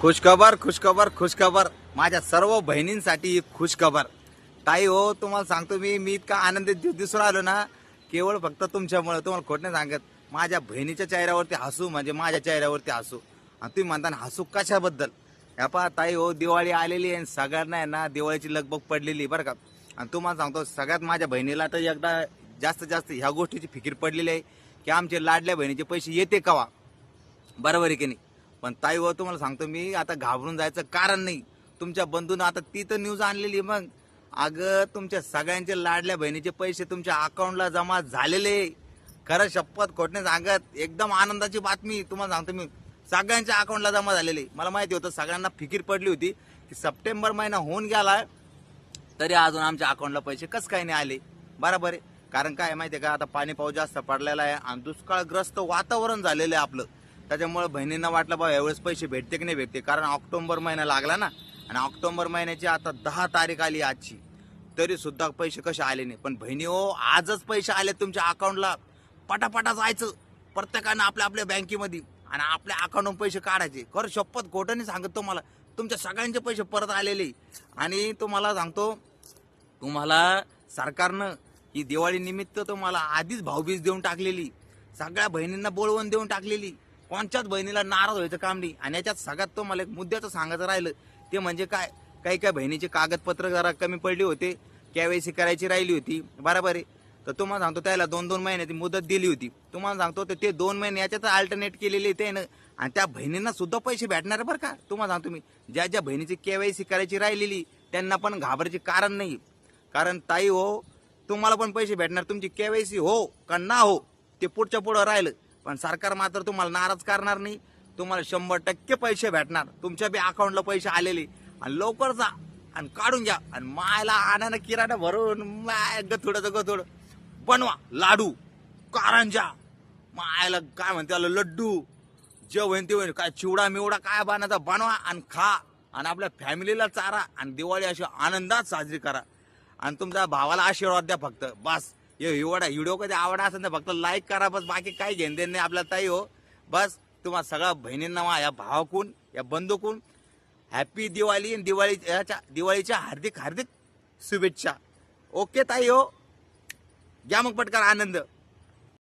खुशखबर खुशखबर खुशखबर. माझ्या सर्व बहिणींसाठी ही खुशखबर. ताई हो तुम्हाला सांगतो मी मी इतका आनंदित दिसून आलो ना केवळ फक्त तुमच्यामुळे तुम्हाला खोट नाही सांगत. माझ्या बहिणीच्या चेहऱ्यावरती हसू म्हणजे माझ्या चेहऱ्यावरती हसू. आणि तुम्ही म्हणता ना हसू कशाबद्दल? या पहा ताई हो दिवाळी आलेली आहे आणि सगळ्यांना आहे ना दिवाळीची लगबग पडलेली आहे बरं का? आणि तुम्हाला सांगतो सगळ्यात माझ्या बहिणीला तर एकदा जास्तीत जास्त ह्या गोष्टीची फिकीर पडलेली आहे की आमचे लाडल्या बहिणीचे पैसे येते कवा? बरोबर आहे की नाही? पण ताई भाऊ तुम्हाला सांगतो मी आता घाबरून जायचं कारण नाही. तुमच्या बंधून आता ती तर न्यूज आणलेली मग. अगं तुमच्या सगळ्यांचे लाडल्या बहिणीचे पैसे तुमच्या अकाउंटला जमा झालेले. खरं शपथ खोटणे सांगत एकदम आनंदाची बातमी. तुम्हाला सांगतो मी सगळ्यांच्या अकाउंटला जमा झालेले. मला माहिती होतं सगळ्यांना फिकीर पडली होती की सप्टेंबर महिना होऊन गेला तरी अजून आमच्या अकाउंटला पैसे कसं काय नाही आले? बरोबर आहे. कारण काय माहिती आहे का आता पाणी पाऊस जास्त पडलेला आहे आणि दुष्काळग्रस्त वातावरण झालेलं आहे आपलं. त्याच्यामुळे बहिणींना वाटलं बा यावेळेस पैसे भेटते की नाही भेटते? कारण ऑक्टोबर महिना लागला ना आणि ऑक्टोबर महिन्याची आता दहा तारीख आली आजची. तरी सुद्धा पैसे कसे आले नाही. पण बहिणी हो आजच पैसे आले तुमच्या अकाउंटला पटापटा जायचं. प्रत्येकानं आपल्या आपल्या बँकेमध्ये आणि आपल्या अकाउंटवरून पैसे काढायचे. खरं शपथ खोटं नाही सांगत तुम्हाला. तुमच्या सगळ्यांचे पैसे परत आलेले. आणि तुम्हाला सांगतो तुम्हाला सरकारनं ही दिवाळीनिमित्त तुम्हाला आधीच भाऊबीज देऊन टाकलेली. सगळ्या बहिणींना बोलवून देऊन टाकलेली. कोणच्याच बहिणीला नाराज व्हायचं काम नाही. आणि याच्यात सगळ्यात तुम्हाला एक मुद्द्याचं सांगायचं राहिलं ते म्हणजे काय? काही काही बहिणीचे कागदपत्र जरा कमी पडली होते केवायसी करायची राहिली होती. बरोबर आहे. तर तुम्हाला सांगतो त्याला दोन दोन महिन्याची मुदत दिली होती. तुम्हाला सांगतो तर ते दोन महिने याच्यात अल्टरनेट केलेले ते ना आणि त्या बहिणींना सुद्धा पैसे भेटणार बरं का? तुम्हाला सांगतो मी. ज्या ज्या बहिणीची केवायसी करायची राहिलेली त्यांना पण घाबरायचे कारण नाही. कारण ताई हो तुम्हाला पण पैसे भेटणार. तुमची केवायसी हो का ना हो ते पुढच्या पुढं राहिलं. पण सरकार मात्र तुम्हाला नाराज करणार नाही. तुम्हाला शंभर टक्के पैसे भेटणार. तुमच्या बी अकाउंटला पैसे आलेले. आणि लवकर जा आणि काढून घ्या. आणि मायला आणानं किराणा भरून माय गथोडं गथोडं बनवा लाडू कारंजा. मायला काय म्हणते लड्डू. जे होईन ते होईन काय चिवडा मिवडा काय बनायचा बनवा आणि खा. आणि आपल्या फॅमिलीला चारा आणि दिवाळी अशी आनंदात साजरी करा. आणि तुमच्या भावाला आशीर्वाद द्या फक्त. बस. एवढा व्हिडिओ कधी आवडा असेल तर फक्त लाईक करा बस बाकी काही घेण देण नाही आपल्या ताई हो. बस तुम्हा सगळ्या बहिणींना वा या भावाकून या बंधूकून हॅपी दिवाळी आणि दिवाळी याच्या दिवाळीच्या हार्दिक हार्दिक शुभेच्छा. ओके ताई हो. घ्या मग पटकन आनंद.